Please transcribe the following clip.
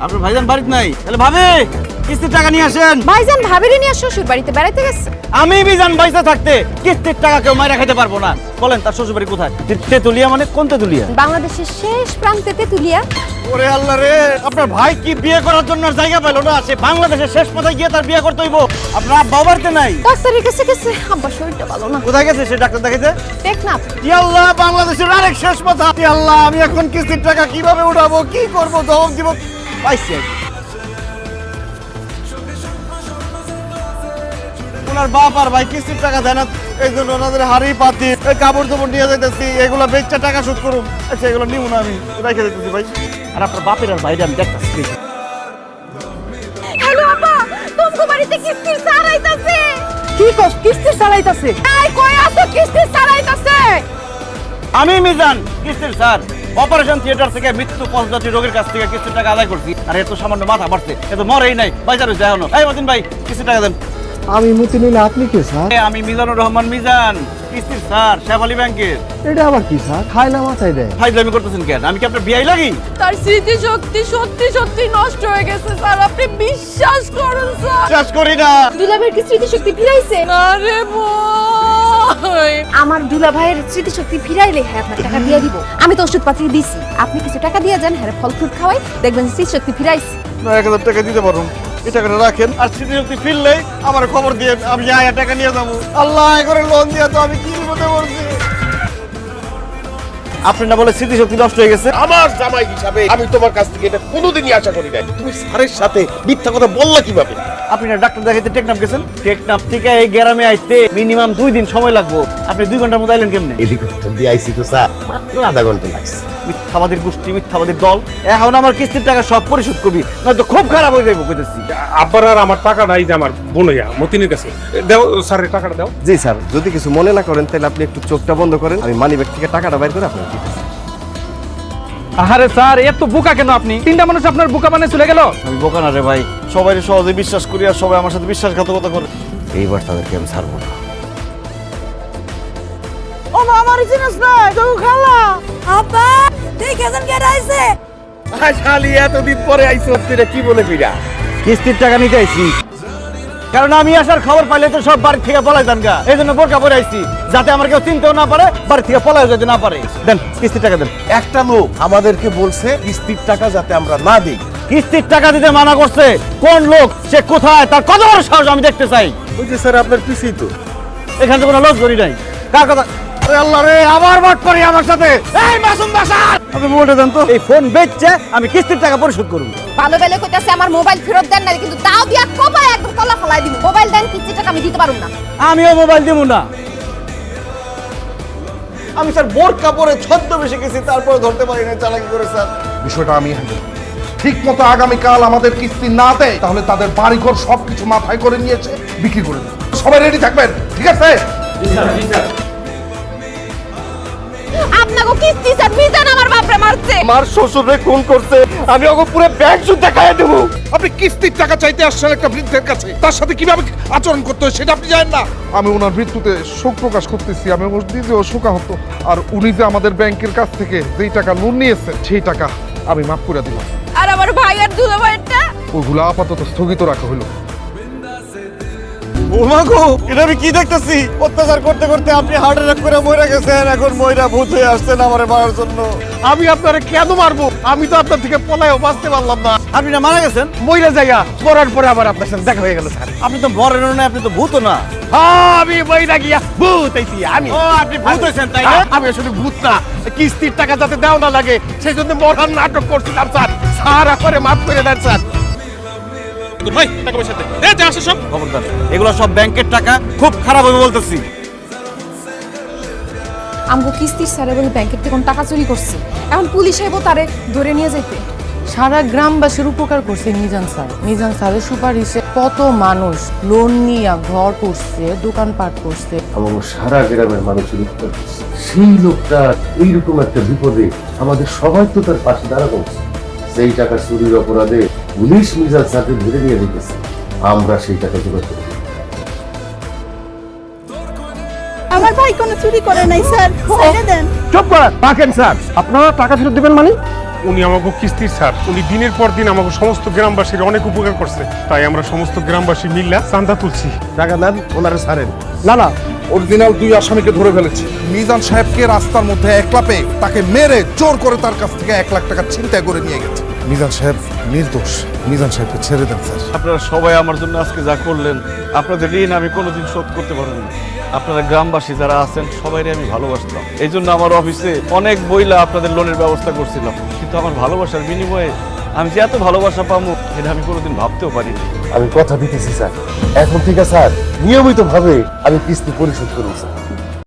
আপনার ভাইজান বাড়িতে নাই। তাহলে ভাবি কিস্তির টাকা নিয়ে আসেন। ভাইজান ভাবিরে নিয়ে শ্বশুর বাড়িতে বেড়াইতে গেছে। আমি বিজান বাইসা থাকতে কিস্তির টাকা কেউ মাইরা খাইতে পারব না। বলেন তার শ্বশুর বাড়ি কোথায়? তে- তেতুলিয়া মানে কোন তেতুলিয়া? বাংলাদেশের শেষ প্রান্তে তেতুলিয়া। ওরে আল্লাহ রে আপনার ভাই কি বিয়ে করার জন্য আর জায়গা পেল না? সে বাংলাদেশের শেষ পথায় গিয়ে তার বিয়ে করতে হইব। আপনার আব্বা বাড়িতে নাই। ডাক্তারের কাছে গেছে আব্বার শরীরটা ভালো না। কোথায় গেছে সে ডাক্তার দেখাইতে? দেখ না। আল্লাহ বাংলাদেশের আরেক শেষ কথা আল্লাহ আমি এখন কিস্তির টাকা কীভাবে উঠাবো কি করব জবাব দিব। পাইছি। আমি। ওনার বাপ আর ভাই কিস্তির টাকা দেয় না এই জন্য ওনাদের হাড়ি পাতি এই কাপড় চোপড় নিয়ে যাইতেছি এগুলো বেচটা টাকা শোধ করুন। আচ্ছা এগুলো নিব না আমি রেখে দিতেছি ভাই। আর আপনার বাপের আর ভাইটা আমি দেখতেছি হ্যালো আপা তোমাকে বাড়িতে কিস্তির সারাইতাছে কি কস কিস্তির সারাইতাছে এই কই আছো কিস্তির সারাইতাছে আমি মিজান কিস্তির স্যার অপারেশন থিয়েটার থেকে মৃত্যু পথযাত্রী রোগীর কাছ থেকে কিছু টাকা আদায় করছি। আর এত সামান্য মাথা বাড়ছে। এত মরেই নাই। বাজারে যায় হলো এই মতিন ভাই কিছু টাকা দেন। আমি মতি নিলে আপনি কে স্যার? আমি মিজানুর রহমান মিজান। কিস্তির স্যার শেফালি ব্যাংকের। এটা আবার কি স্যার? না মাথায় দেয়। ফাইজলামি করতেছেন কেন? আমি কি আপনার বিয়াই লাগি? তার স্মৃতি শক্তি সত্যি সত্যি নষ্ট হয়ে গেছে স্যার। আপনি বিশ্বাস করুন স্যার। চাষ করি না। দুলাভাইয়ের কি স্মৃতি শক্তি ফিরাইছে আরে ভাই আমার দুলা ভাইয়ের স্মৃতি শক্তি ফিরাইলে হ্যাঁ আপনার টাকা দিয়ে দিব। আমি তো ওষুধ পাতি দিছি। আপনি কিছু টাকা দিয়ে যান হ্যাঁ ফল ফ্রুট খাওয়াই, দেখবেন স্মৃতি শক্তি ফিরাইছি। না, এক হাজার টাকা দিতে পারুন। এই টাকাটা রাখেন, আর স্মৃতিশক্তি ফিরলেই আমার খবর দিয়ে আমি টাকা নিয়ে যাব। আল্লাহ করে লোন দিয়ে তো আমি কি বিপদে পড়ছি আপনি না বলে স্মৃতিশক্তি নষ্ট হয়ে গেছে? আমার জামাই হিসাবে আমি তোমার কাছ থেকে এটা কোনোদিনই আশা করি নাই। তুমি স্যারের সাথে মিথ্যা কথা বললা কীভাবে? আপনি না ডাক্তার দেখাইতে টেকনাফ গেছেন? টেকনাফ থেকে এই গ্রামে আইতে মিনিমাম দুই দিন সময় লাগবো। আপনি দুই ঘণ্টার মধ্যে আইলেন কেমনে? হেলিকপ্টার দিয়ে আইসি তো স্যার। মাত্র আধা ঘণ্টা লাগছে। মিথ্যাবাদীর গোষ্ঠী মিথ্যাবাদীর দল। এখন আমার কিস্তির টাকা সব পরিশোধ করবি নয়তো খুব খারাপ হয়ে যাব কইতেছি। আব্বার আর আমার টাকা নাই যে আমার বোনইয়া মতিনের কাছে। দাও স্যারের টাকাটা দাও। জি স্যার যদি কিছু মনে না করেন তাহলে আপনি একটু চোখটা বন্ধ করেন আমি মানি ব্যাগ থেকে টাকাটা বাইর করে আপনাকে দিতেছি। আরে স্যার এত বোকা কেন আপনি? তিনটা মানুষ আপনার বোকা বানিয়ে চলে গেল। আমি বোকা না রে ভাই সবাই সহজে বিশ্বাস করি আর সবাই আমার সাথে বিশ্বাসঘাতকতা করে। এইবার তাদেরকে আমি ছাড়বো না। ও আমার চিনিস না তো খালা। শালি এতদিন পরে তুই কি বলে ফিরা? কিস্তির টাকা নিতে আইছি। কারণ আমি আসার খবর পাইলে তো সব বাড়ি থেকে পলাই যান গা। এই জন্য বোরকা পরে আইছি যাতে আমার কেউ চিনতেও না পারে বাড়ি থেকে পলাই যেতে না পারে। দেন কিস্তির টাকা দেন। একটা লোক আমাদেরকে বলছে কিস্তির টাকা যাতে আমরা না দিই। কিস্তির টাকা দিতে মানা করছে কোন লোক সে কোথায় তার কত বড় সাহস আমি দেখতে চাই। ওই যে স্যার আপনার পিছিয়ে তো। এখান থেকে কোনো লোক ধরি নাই। কার কথা আরে আল্লাহ রে আবার বাট করি আমার সাথে। এই মাসুম বাসার। আপনি মোবাইলটা দেন তো। এই ফোন বেচছে আমি কিস্তির টাকা পরিশোধ করব। ভালো বেলে কইতাছে আমার মোবাইল ফেরত দেন না কিন্তু তাও দিয়া কপায় একদম কলা ফলাই দিব। মোবাইল দেন কিস্তি টাকা আমি দিতে পারুম না। আমিও মোবাইল দেবো না। আমি স্যার বোরকা পরে ছদ্ম গেছি তারপরে ধরতে পারি না চালাকি করে স্যার। বিষয়টা আমি হ্যান্ডেল ঠিক মতো আগামীকাল আমাদের কিস্তি না দেয় তাহলে তাদের বাড়িঘর সবকিছু মাথায় করে নিয়েছে বিক্রি করে দেবে। সবাই রেডি থাকবেন? ঠিক আছে? আপনাকে কিস্তি স্যার মিজান আমার বাপরে মারছে। আমার শ্বশুরে খুন করছে আমি ওকে পুরো ব্যাংক সুদ্ধ খাইয়ে দেবো। আপনি কিস্তির টাকা চাইতে আসছেন একটা বৃদ্ধের কাছে তার সাথে কীভাবে আচরণ করতে হয় সেটা আপনি জানেন না? আমি ওনার মৃত্যুতে শোক প্রকাশ করতেছি আমি ওর নিজেও শোকাহত। আর উনি যে আমাদের ব্যাংকের কাছ থেকে যেই টাকা লোন নিয়েছেন সেই টাকা আমি মাফ করে দিলাম। আর আমার ভাই আর দুলা ভাইটা ওইগুলো আপাতত স্থগিত রাখা হলো ওমাগো এটা আমি কি দেখতেছি? অত্যাচার করতে করতে আপনি হার্ট অ্যাটাক করে মরে গেছেন এখন ময়রা ভূত হয়ে আসছেন আমারে মারার জন্য। আমি আপনারা কেন মারবো? আমি তো আপনার থেকে পলায়ও বাঁচতে পারলাম না। আপনি না মারা গেছেন? যাইয়া পড়ার পরে আবার আপনার সাথে দেখা হয়ে গেল স্যার। আপনি তো মরেন না আপনি তো ভূত না। হ্যাঁ, আমি মইরা গিয়া ভূত হইছি আমি। ও আপনি ভূত হয়েছেন তাই না? আমি আসলে ভূত না কিস্তির টাকা যাতে দেওয়া না লাগে সেই জন্য মরার নাটক করছিলাম স্যার। স্যার করে মাফ করে দেন স্যার। ভাই টাকা পয়সা দে এ যা আসো সব। খবরদার এগুলো সব ব্যাংকের টাকা। খুব খারাপ হবে বলতেছি। আমগো কিস্তির স্যারে বলে ব্যাংকের থেকে টাকা চুরি করছে। এখন পুলিশ আইবো তারে ধরে নিয়ে যাইতে। সারা গ্রামবাসীর উপকার করছে মিজান স্যার। মিজান স্যারের সুপারিশে কত মানুষ লোন নিয়ে ঘর করছে দোকানপাট করছে। আমার সারা গ্রামের মানুষের দিচ্ছে। সেই লোকটা এইরকম একটা বিপদে আমাদের সবাই তো তার পাশে দাঁড়ানো উচিত। সেই টাকা চুরির অপরাধে পুলিশ মিজাজ স্যারকে ধরে নিয়ে রেখেছে আমরা সেই টাকা জোগাড় করি আমার ভাই কোনো চুরি করে নাই স্যার। ছেড়ে দেন। চুপ করেন। রাখেন স্যার। আপনারা টাকা ফেরত দেবেন মানে? উনি আমাকে কিস্তির স্যার। উনি দিনের পর দিন আমাকে সমস্ত গ্রামবাসীর অনেক উপকার করছে। তাই আমরা সমস্ত গ্রামবাসী মিল্লা চান্দা তুলছি। টাকা নেন ওনারে ছাড়েন। না না অরিজিনাল দুই আসামিকে ধরে ফেলেছি। মিজান সাহেবকে রাস্তার মধ্যে একলা পেয়ে তাকে মেরে জোর করে তার কাছ থেকে এক লাখ টাকা ছিনতাই করে নিয়ে গেছে। মিজান সাহেব নির্দোষ। মিজান সাহেবকে ছেড়ে দেন, স্যার। আপনারা সবাই আমার জন্য আজকে যা করলেন, আপনাদের ঋণ আমি কোনোদিন শোধ করতে পারব না। আপনারা গ্রামবাসী যারা আছেন সবাইকে আমি ভালোবাসতাম। এই জন্য আমার অফিসে অনেক বইলা আপনাদের লোনের ব্যবস্থা করছিলাম। কিন্তু আমার ভালোবাসার বিনিময়ে আমি যে এত ভালোবাসা পাবো, এটা আমি কোনোদিন ভাবতেও পারিনি। আমি কথা দিতেছি, স্যার। এখন থেকে স্যার। নিয়মিত ভাবে আমি কিস্তি পরিশোধ করব স্যার।